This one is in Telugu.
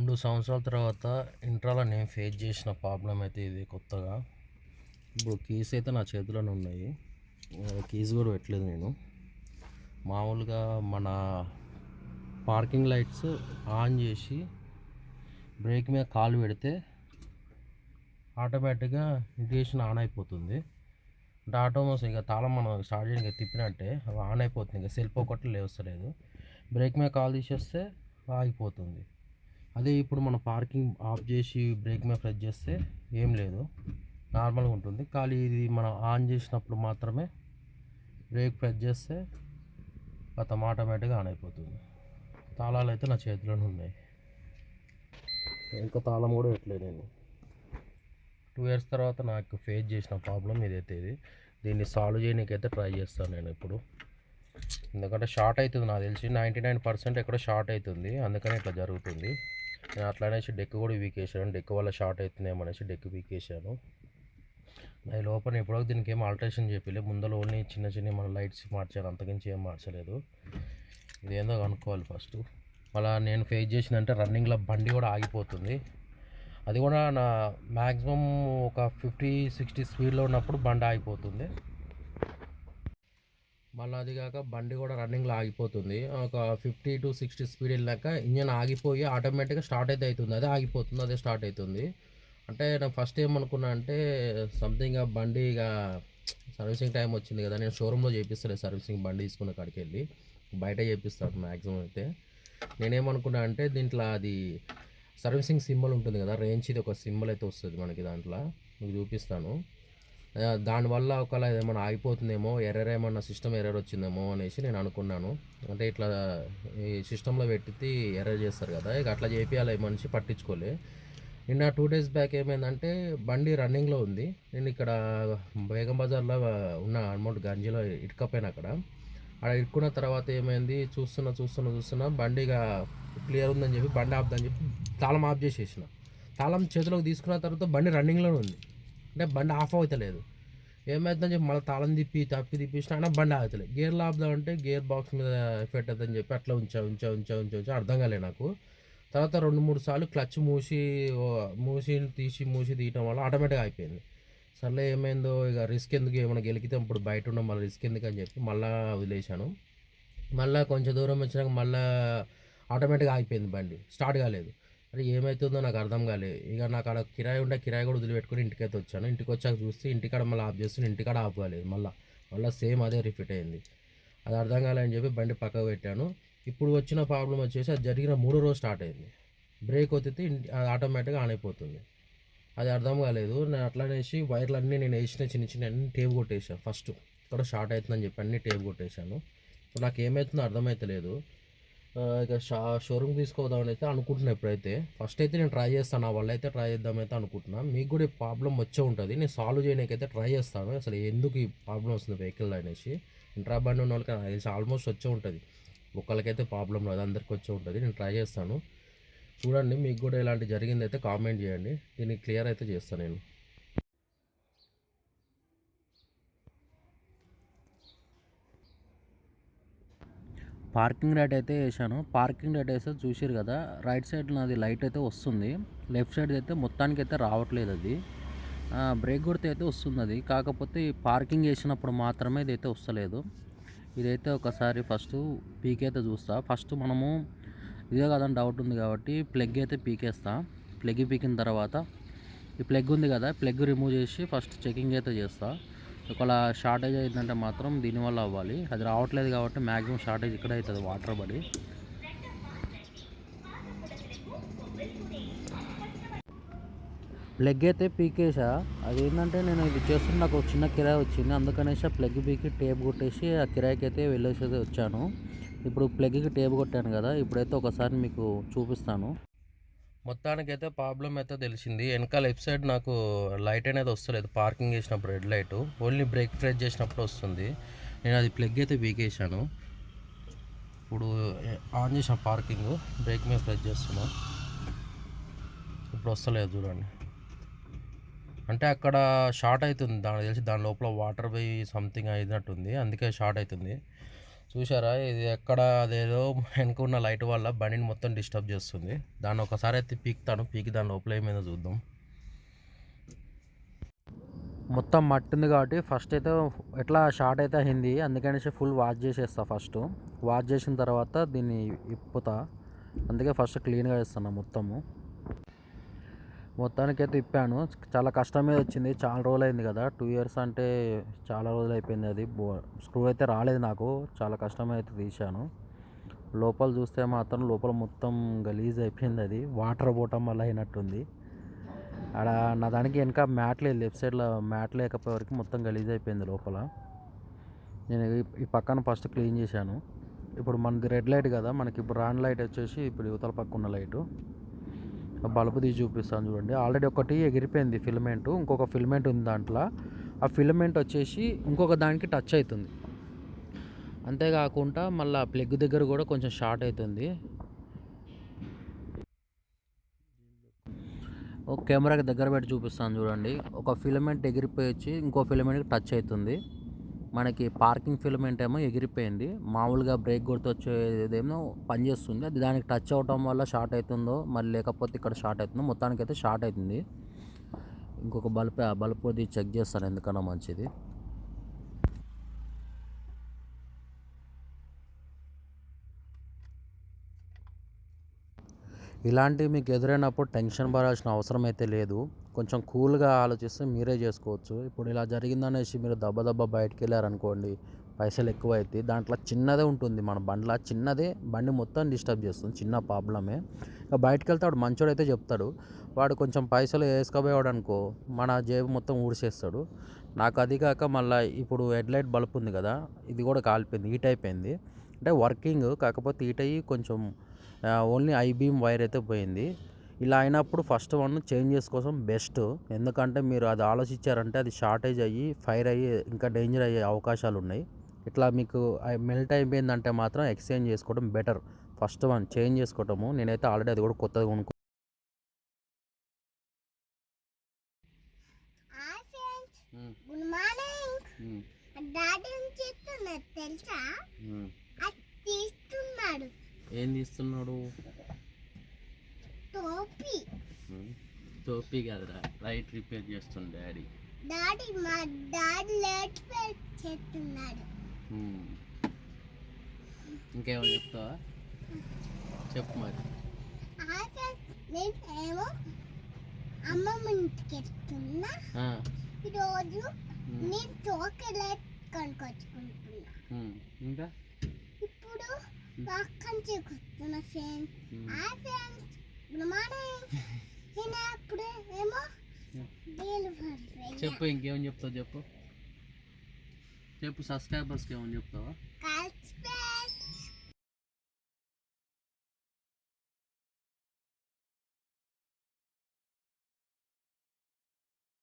రెండు సంవత్సరాల తర్వాత ఇంట్రాలో నేను ఫేస్ చేసిన ప్రాబ్లం అయితే ఇది కొత్తగా. ఇప్పుడు కీస్ అయితే నా చేతిలోనే ఉన్నాయి. కీస్ కూడా పెట్టలేదు నేను. మామూలుగా మన పార్కింగ్ లైట్స్ ఆన్ చేసి బ్రేక్ మీద కాలు పెడితే ఆటోమేటిక్గా ఇండికేషన్ ఆన్ అయిపోతుంది. అంటే ఆటోమోస్ ఇంకా తాళం మనం స్టార్ట్ చేయడానికి తిప్పినట్టే అవి ఆన్ అయిపోతుంది. ఇంకా సెల్ఫ్ ఒకటి లేవస్తలేదు బ్రేక్ మీద కాల్ తీసేస్తే ఆగిపోతుంది. అదే ఇప్పుడు మనం పార్కింగ్ ఆఫ్ చేసి బ్రేక్ మీద ప్రెస్ చేస్తే ఏం లేదు. నార్మల్గా ఉంటుంది. ఖాళీ ఇది మనం ఆన్ చేసినప్పుడు మాత్రమే బ్రేక్ ప్రెస్ చేస్తే మొత్తం ఆటోమేటిక్గా ఆన్ అయిపోతుంది. తాళాలు అయితే నా చేతిలోనే ఉన్నాయి. ఇంకా తాళం కూడా పెట్టలేదు నేను. టూ ఇయర్స్ తర్వాత నాకు ఫేస్ చేసిన ప్రాబ్లం ఇదైతే ఇది. దీన్ని సాల్వ్ చేయడానికైతే ట్రై చేస్తాను నేను ఇప్పుడు. ఎందుకంటే షార్ట్ అవుతుంది నాకు తెలిసి. నైంటీ నైన్ పర్సెంట్ ఎక్కడో షార్ట్ అవుతుంది. అందుకని ఇట్లా జరుగుతుంది. నేను అట్లానేసి డెక్ కూడా వీకేసాను డెక్ వల్ల షార్ట్ అవుతుందేమో అనేసి డెక్ వీకేసాను ఈ లోపల ఇప్పుడు దీనికి ఏం ఆల్టరేషన్ చెప్పలే ముందర ఓన్లీ చిన్న చిన్న మన లైట్స్ మార్చాను అంతకించి ఏం మార్చలేదు. ఇదేందో కనుక్కోవాలి ఫస్ట్ మళ్ళీ నేను ఫేస్ చేసిందంటే రన్నింగ్లో బండి కూడా ఆగిపోతుంది. అది కూడా నా మ్యాక్సిమం ఒక ఫిఫ్టీ సిక్స్టీ స్పీడ్లో ఉన్నప్పుడు బండి ఆగిపోతుంది. మళ్ళీ అది కాక బండి కూడా రన్నింగ్లో ఆగిపోతుంది. ఒక ఫిఫ్టీ టు సిక్స్టీ స్పీడ్ వెళ్ళాక ఇంజన్ ఆగిపోయి ఆటోమేటిక్గా స్టార్ట్ అయితే అవుతుంది. అదే ఆగిపోతుంది అదే స్టార్ట్ అవుతుంది. అంటే నేను ఫస్ట్ ఏమనుకున్నా అంటే సంథింగ్ ఆ బండి ఇక సర్వీసింగ్ టైం వచ్చింది కదా నేను షోరూంలో చేపిస్తాను సర్వీసింగ్ బండి తీసుకున్న కాడికి వెళ్ళి. బయట చేపిస్తాను మ్యాక్సిమం అయితే. నేనేమనుకున్నా అంటే దీంట్లో అది సర్వీసింగ్ సింబల్ ఉంటుంది కదా రేంజ్ ఇది ఒక సింబల్ అయితే వస్తుంది మనకి దాంట్లో. మీకు చూపిస్తాను. దానివల్ల ఒకవేళ ఏమైనా ఆగిపోతుందేమో ఎర్రర్ ఏమన్నా సిస్టమ్ ఎర్రర్ వచ్చిందేమో అనేసి నేను అనుకున్నాను. అంటే ఇట్లా ఈ సిస్టంలో పెట్టి ఎర్రర్ చేస్తారు కదా ఇక అట్లా చేపియాలి మనిషి పట్టించుకోలే. నిన్న టూ డేస్ బ్యాక్ ఏమైందంటే బండి రన్నింగ్లో ఉంది. నేను ఇక్కడ బేగం బజార్లో ఉన్న అమౌంట్ గంజిలో ఇటుకపోయిన అక్కడ. అక్కడ ఇరుక్కున్న తర్వాత ఏమైంది చూస్తున్నా చూస్తున్నా చూస్తున్నా బండి ఇక క్లియర్ ఉందని చెప్పి బండి ఆపుదని చెప్పి తాళం ఆఫ్ చేసేసిన. తాళం చేతిలోకి తీసుకున్న తర్వాత బండి రన్నింగ్లోనే ఉంది. అంటే బండి ఆఫ్ అవుతలేదు. ఏమవుతుందని చెప్పి మళ్ళీ తాళం తిప్పి తప్పి తిప్పించిన అయినా బండి ఆగుతలేదు గేర్ ఆపుదాం అంటే గేర్ బాక్స్ మీద ఎఫెక్ట్ అవుతుందని చెప్పి అట్లా ఉంచా ఉంచా ఉంచా ఉంచా ఉంచా అర్థం కాలేదు నాకు. తర్వాత రెండు మూడు సార్లు క్లచ్ మూసి ఓ, మూసి తీసి మూసి తీయటం వల్ల ఆటోమేటిక్గా అయిపోయింది. సర్లే ఏమైందో ఇక రిస్క్ ఎందుకు? ఏమైనా గెలికితే ఇప్పుడు బయట ఉన్న మళ్ళీ రిస్క్ ఎందుకు అని చెప్పి మళ్ళీ వదిలేశాను. మళ్ళీ కొంచెం దూరం వచ్చినాక మళ్ళీ ఆటోమేటిక్గా ఆగిపోయింది బండి. స్టార్ట్ కాలేదు. అరే ఏమవుతుందో నాకు అర్థం కాలేదు ఇక నాకు అక్కడ కిరాయి ఉంటే కిరాయి కూడా వదిలిపెట్టుకుని ఇంటికైతే వచ్చాను. ఇంటికి వచ్చాక చూస్తే ఇంటికాడ మళ్ళీ ఆఫ్ చేస్తే ఇంటికాడ ఆఫ్ కాలేదు మళ్ళీ. మళ్ళీ సేమ్ అదే రిపీట్ అయింది. అది అర్థం కాలేదని చెప్పి బండి పక్కకు పెట్టాను. ఇప్పుడు వచ్చిన ప్రాబ్లం వచ్చేసి అది జరిగిన మూడో రోజు స్టార్ట్ అయింది. బ్రేక్ వచ్చితే ఇంటి- అది ఆటోమేటిక్గా ఆన్ అయిపోతుంది. అది అర్థం కాలేదు. నేను అట్లనేసి వైర్లన్నీ నేను వేసిన చిన్న చిన్న అన్ని టేప్ కొట్టేసాను ఫస్ట్ ఇక్కడ షార్ట్ అవుతుందని చెప్పి అన్ని టేప్ కొట్టేశాను. ఇప్పుడు నాకు ఏమవుతుందో అర్థమవుతలేదు లేదు ఇక షా షోరూమ్ తీసుకోదామని అయితే అనుకుంటున్నా ఎప్పుడైతే ఫస్ట్ అయితే నేను ట్రై చేస్తాను. నా వల్ల అయితే ట్రై చేద్దామైతే అనుకుంటున్నా. మీకు కూడా ఈ ప్రాబ్లం వచ్చే ఉంటుంది. నేను సాల్వ్ చేయడానికైతే ట్రై చేస్తాను. అసలు ఎందుకు ఈ ప్రాబ్లం వస్తుంది వెహికల్ అనేసి. ఇంట్రా బండి ఉన్న వాళ్ళకి నాకు తెలిసి ఆల్మోస్ట్ వచ్చే ఉంటుంది. ఒకళ్ళకైతే ప్రాబ్లం రాదు. అందరికి వచ్చే ఉంటుంది. నేను ట్రై చేస్తాను. చూడండి మీకు కూడా ఇలాంటి జరిగింది అయితే కామెంట్ చేయండి. దీన్ని క్లియర్ అయితే చేస్తాను నేను. పార్కింగ్ రేట్ అయితే వేసాను పార్కింగ్ రేట్ వేస్తే చూసారు కదా రైట్ సైడ్ నాది లైట్ అయితే వస్తుంది. లెఫ్ట్ సైడ్ అయితే మొత్తానికి అయితే రావట్లేదు అది. బ్రేక్ కొడితే అయితే వస్తుంది అది. కాకపోతే పార్కింగ్ వేసినప్పుడు మాత్రమే ఇదైతే వస్తలేదు. ఇదైతే ఒకసారి ఫస్ట్ పీక్ అయితే చూస్తా. ఫస్ట్ మనము ఇదే కదని డౌట్ ఉంది కాబట్టి ప్లగ్ అయితే పీకేస్తా. ప్లగ్ పీకిన తర్వాత ఈ ప్లగ్ ఉంది కదా ప్లగ్ రిమూవ్ చేసి ఫస్ట్ చెకింగ్ అయితే చేస్తా. ఒకవేళ షార్టేజ్ అయిందంటే మాత్రం దీనివల్ల అవ్వాలి. అది రావట్లేదు కాబట్టి మ్యాక్సిమం షార్టేజ్ ఇక్కడ అవుతుంది వాటర్ పడి. ప్లగ్ అయితే పీకేసా అది ఏంటంటే నేను ఇది చేస్తున్న నాకు ఒక చిన్న కిరాయి వచ్చింది. అందుకనేసి ఆ ప్లగ్ పీకి టేప్ కొట్టేసి ఆ కిరాయికి అయితే వెళ్ళేసి వచ్చాను. ఇప్పుడు ప్లగ్కి టేప్ కొట్టాను కదా. ఇప్పుడైతే ఒకసారి మీకు చూపిస్తాను. మొత్తానికైతే ప్రాబ్లం అయితే తెలిసింది. వెనకాల లెఫ్ట్ సైడ్ నాకు లైట్ అనేది వస్తలేదు. పార్కింగ్ చేసినప్పుడు red light. Only brake press చేసినప్పుడు వస్తుంది. నేను అది ప్లగ్ అయితే వీకేసాను ఇప్పుడు ఆన్ చేసిన పార్కింగ్. బ్రేక్ మీద ప్రెస్ చేస్తున్నా. ఇప్పుడు వస్తలేదు చూడండి. అంటే అక్కడ షార్ట్ అవుతుంది. దానికి తెలిసి దాని లోపల వాటర్ పోయి సంథింగ్ అయినట్టుంది. అందుకే షార్ట్ అవుతుంది. చూసారా ఇది ఎక్కడ అదేదో వెనుకున్న లైట్ వల్ల బండిని మొత్తం డిస్టర్బ్ చేస్తుంది. దాన్ని ఒకసారి అయితే పీకుతాను. పీకి దాని లోపల ఏమైందో చూద్దాం. మొత్తం మట్టి ఉంది కాబట్టి ఫస్ట్ అయితే ఎట్లా షార్ట్ అయితే అయింది అందుకనేసి ఫుల్ వాష్ చేసేస్తా ఫస్ట్ వాష్ చేసిన తర్వాత దీన్ని ఇప్పుతా. అందుకే ఫస్ట్ క్లీన్గా చేస్తున్నా మొత్తము. మొత్తానికి అయితే ఇప్పాను. చాలా కష్టం మీద వచ్చింది. చాలా రోజులు అయింది కదా. టూ ఇయర్స్ అంటే చాలా రోజులు అయిపోయింది అది. బో స్క్రూ అయితే రాలేదు నాకు. చాలా కష్టం అయితే తీశాను. లోపల చూస్తే మాత్రం లోపల మొత్తం గలీజ్ అయిపోయింది అది. వాటర్ పోవటం వల్ల అయినట్టుంది. ఆడ నా దానికి వెనక మ్యాట్ లేదు. లెఫ్ట్ సైడ్లో మ్యాట్ లేకపోయే వరకు మొత్తం గలీజ్ అయిపోయింది లోపల. నేను ఈ- ఈ పక్కన ఫస్ట్ క్లీన్ చేశాను. ఇప్పుడు మనది రెడ్ లైట్ కదా. మనకి ఇప్పుడు రాన్ లైట్ వచ్చేసి ఇప్పుడు యువతల పక్క ఉన్న లైటు బల్బు తీసి చూపిస్తాను చూడండి. ఆల్రెడీ ఒకటి ఎగిరిపోయింది ఫిలమెంట్ ఇంకొక ఫిలమెంట్ ఉంది దాంట్లో. ఆ ఫిలమెంట్ వచ్చేసి ఇంకొక దానికి టచ్ అవుతుంది. అంతేకాకుండా మళ్ళీ ప్లగ్ దగ్గర కూడా కొంచెం షార్ట్ అవుతుంది. ఒక కెమెరాకి దగ్గర పెట్టి చూపిస్తాను చూడండి. ఒక ఫిలమెంట్ ఎగిరిపోయి వచ్చి ఇంకో ఫిలమెంట్కి టచ్ అవుతుంది. మనకి పార్కింగ్ ఫిలమెంట్ ఏమో ఎగిరిపోయింది. మామూలుగా బ్రేక్ గుర్తొచ్చేదేమో పనిచేస్తుంది అది దానికి టచ్ అవటం వల్ల షార్ట్ అవుతుందో మరి లేకపోతే ఇక్కడ షార్ట్ అవుతుందో మొత్తానికి అయితే షార్ట్ అవుతుంది. ఇంకొక బల్బ్ ఆ బల్బ్ అది చెక్ చేస్తాను ఎందుకన్నా మంచిది. ఇలాంటివి మీకు ఎదురైనప్పుడు టెన్షన్ పడాల్సిన అవసరం అయితే లేదు. కొంచెం కూల్గా ఆలోచిస్తే మీరే చేసుకోవచ్చు. ఇప్పుడు ఇలా జరిగిందనేసి మీరు దెబ్బ దెబ్బ బయటికి వెళ్ళారనుకోండి పైసలు ఎక్కువ అవుతాయి దాంట్లో చిన్నదే ఉంటుంది మన బండ్ల. చిన్నదే బండి మొత్తం డిస్టర్బ్ చేస్తుంది. చిన్న ప్రాబ్లమే. ఇక బయటకు వెళ్తే వాడు మంచోడు అయితే చెప్తాడు. వాడు కొంచెం పైసలు వేసుకపోయాడు అనుకో మన జేబు మొత్తం ఊడిసేస్తాడు. నాకు అది కాక మళ్ళీ ఇప్పుడు హెడ్లైట్ బల్బ్ ఉంది కదా ఇది కూడా కాలిపోయింది హీట్ అయిపోయింది. అంటే వర్కింగ్ కాకపోతే హీట్ అయ్యి కొంచెం ఓన్లీ ఐ బీమ్ వైర్ అయితే పోయింది. ఇలా అయినప్పుడు ఫస్ట్ వన్ చేంజ్ చేసుకోవడం బెస్ట్. ఎందుకంటే మీరు అది ఆలోచించారంటే అది షార్టేజ్ అయ్యి ఫైర్ అయ్యి ఇంకా డేంజర్ అయ్యే అవకాశాలు ఉన్నాయి. ఇట్లా మీకు మెల్ట్ అయిపోయిందంటే మాత్రం ఎక్స్చేంజ్ చేసుకోవడం బెటర్. ఫస్ట్ వన్ చేంజ్ చేసుకోవటము నేనైతే ఆల్రెడీ అది కూడా కొత్తగా కొనుక్కో గుడ్ మార్నింగ్. డాడీ తెలుసా? తీస్తున్నాడు. ఏం తీస్తున్నాడు? టోపీ. టోపీ కదరా లైట్ రిపేర్ చేస్తుంది డాడీ. డాడీ మా డాడీ లేట్ చేస్తున్నాడు. ఇంకేమైనా చెప్తావా? చెప్పు మరి. నేను ఏమో అమ్మమ్మ ఇంటికి వెళ్తున్నా. ఈరోజు నేను చాక్లెట్ కొనుక్కొచ్చుకుంటున్నా. ఇంకా? ఇప్పుడు పక్కన చూస్తున్నా ఫ్రెండ్స్ హాయ్ ఫ్రెండ్స్. చెప్పు ఇంకేమని చెప్తావు చెప్పు. చెప్పు సబ్స్క్రైబర్స్కి ఏమని చెప్తావా?